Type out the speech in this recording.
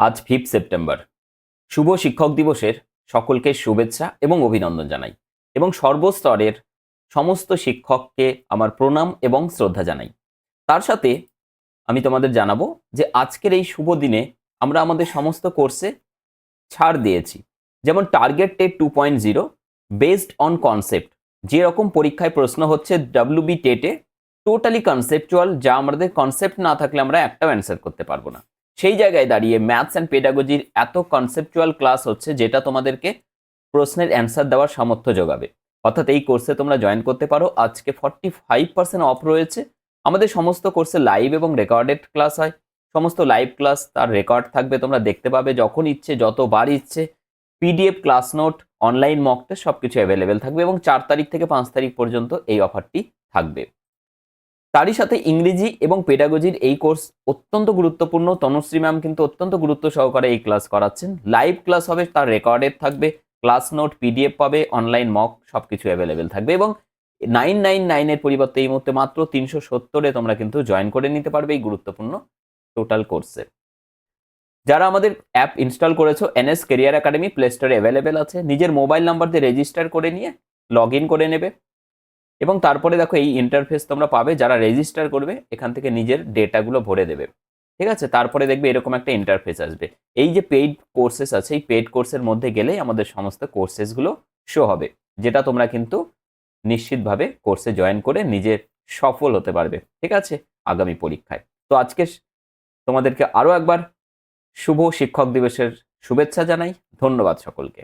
আজ fifth September শুভ শিক্ষক দিবসের সকলকে শুভেচ্ছা এবং অভিনন্দন জানাই এবং সর্বস্তরের সমস্ত শিক্ষককে আমার প্রণাম এবং শ্রদ্ধা জানাই। তার সাথে আমি তোমাদের জানাব যে আজকের এই শুভ দিনে আমরা আমাদের সমস্ত কোর্সে ছাড় দিয়েছি। যেমন target TET two point zero based on concept যেরকম পরীক্ষায় প্রশ্ন হচ্ছে ডাব্লিউবি টেটে টোটালি কনসেপচুয়াল যা আমাদের কনসেপ্ট না থাকলে আমরা একটাও অ্যান্সার করতে পারব না। সেই জায়গায় দাঁড়িয়ে ম্যাথস অ্যান্ড পেডাগজির এত কনসেপচুয়াল ক্লাস হচ্ছে যেটা তোমাদেরকে প্রশ্নের অ্যান্সার দেওয়ার সামর্থ্য যোগাবে। অর্থাৎ এই কোর্সে তোমরা জয়েন করতে পারো। আজকে ফর্টি ফাইভ পার্সেন্ট অফ রয়েছে। আমাদের সমস্ত কোর্সে লাইভ এবং রেকর্ডেড ক্লাস হয়। সমস্ত লাইভ ক্লাস তার রেকর্ড থাকবে, তোমরা দেখতে পাবে যখন ইচ্ছে, যতবার ইচ্ছে PDF class note online mock সব কিছু অ্যাভেলেবেল থাকবে এবং চার তারিখ থেকে পাঁচ তারিখ পর্যন্ত এই অফারটি থাকবে। তারই সাথে ইংরেজি এবং পেডাগজির এই কোর্স অত্যন্ত গুরুত্বপূর্ণ। তনুশ্রী ম্যাম কিন্তু অত্যন্ত গুরুত্ব সহকারে এই ক্লাস করাচ্ছেন। লাইভ ক্লাস হবে, তার রেকর্ডেড থাকবে ক্লাস নোট পিডিএফ পাবে অনলাইন মক সব কিছু অ্যাভেলেবেল থাকবে এবং নাইন নাইন নাইনের পরিবর্তে এই মুহূর্তে মাত্র তিনশো সত্তরে তোমরা কিন্তু জয়েন করে নিতে পারবে এই গুরুত্বপূর্ণ টোটাল কোর্সে যারা আমাদের অ্যাপ ইনস্টল করেছ এনএস কেরিয়ার একাডেমি প্লে স্টোরে অ্যাভেলেবেল আছে, নিজের মোবাইল নাম্বার দিয়ে রেজিস্টার করে নিয়ে লগ ইন করে নেবে। এবং তারপরে দেখো এই ইন্টারফেস তোমরা পাবে যারা রেজিস্টার করবে, এখান থেকে নিজের ডেটাগুলো ভরে দেবে। ঠিক আছে? তারপরে দেখবে এরকম একটা ইন্টারফেস আসবে। এই যে পেইড কোর্সেস আছে, এই পেইড কোর্সের মধ্যে গেলেই আমাদের সমস্ত কোর্সেসগুলো শো হবে, যেটা তোমরা কিন্তু নিশ্চিতভাবে কোর্সে জয়েন করে নিজের সফল হতে পারবে। ঠিক আছে? আগামী পরীক্ষায়। তো আজকে তোমাদেরকে আরও একবার শুভ শিক্ষক দিবসের শুভেচ্ছা জানাই। ধন্যবাদ সকলকে।